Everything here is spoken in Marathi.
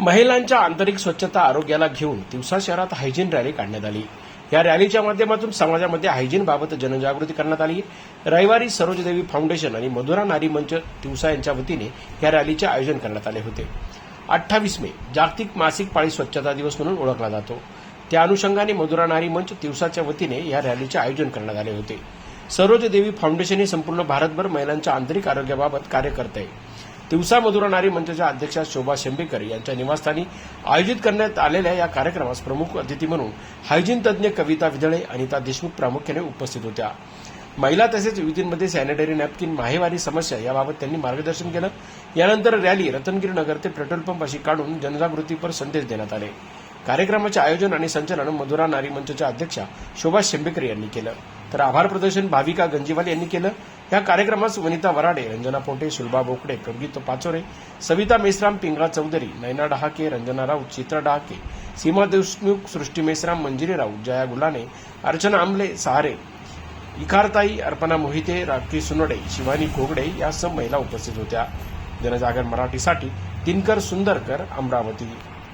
महिलांच्या आंतरिक स्वच्छता आरोग्याला घेऊन दिवसा शहरात हायजीन रॅली काढण्यात आली. या रॅलीच्या माध्यमातून समाजामध्ये हायजीन बाबत जनजागृती करण्यात आली. रविवारी सरोजदेवी फाउंडेशन आणि मधुरा नारी मंच दिवसा यांच्या वतीने या रॅलीचे आयोजन करण्यात आले होते. अठ्ठावीस मे जागतिक मासिक पाळी स्वच्छता दिवस म्हणून ओळखला जातो. त्या अनुषंगाने मधुरा नारी मंच दिवसाच्या वतीने या रॅलीचे आयोजन करण्यात आले होते. सरोज देवी फाउंडेशन हे संपूर्ण भारतभर महिलांच्या आंतरिक आरोग्याबाबत कार्य करत आहे. तिवसा मधुरा नारी मंचाच्या अध्यक्षा शोभा शेंबेकर यांच्या निवासस्थानी आयोजित करण्यात आलेल्या या कार्यक्रमास प्रमुख अतिथी म्हणून हायजीन तज्ज्ञ कविता विदळे अनिता देशमुख प्रामुख्याने उपस्थित होत्या. महिला तसेच युवतींमध्ये सॅनिटरी नॅपकिन माहेवारी समस्या याबाबत त्यांनी मार्गदर्शन केलं. यानंतर रॅली रतनगिरी नगर ते पेट्रोल पंप अशी काढून जनजागृतीपर संदेश देण्यात आले. कार्यक्रमाचे आयोजन आणि संचालन मधुरा नारी मंचच्या अध्यक्षा शोभा शेंबेकर यांनी केलं. तर आभार प्रदर्शन भाविका गंजीवाल यांनी केलं. या कार्यक्रमास वनिता वराडे रंजना पोटे सुलभा बोकडे कवित पाचोरे सविता मेश्राम पिंगळा चौधरी नैना डहाके रंजना राऊत चित्रा डहाके सीमा देशमुख सृष्टी मेश्राम मंजिरी राऊत जया गुलाने अर्चना आमले सहारे इकारताई अर्पणा मोहिते राखी सुनडे शिवानी कोगडे यासह महिला उपस्थित होत्या. जनजागर मराठीसाठी दिनकर सुंदरकर अमरावती.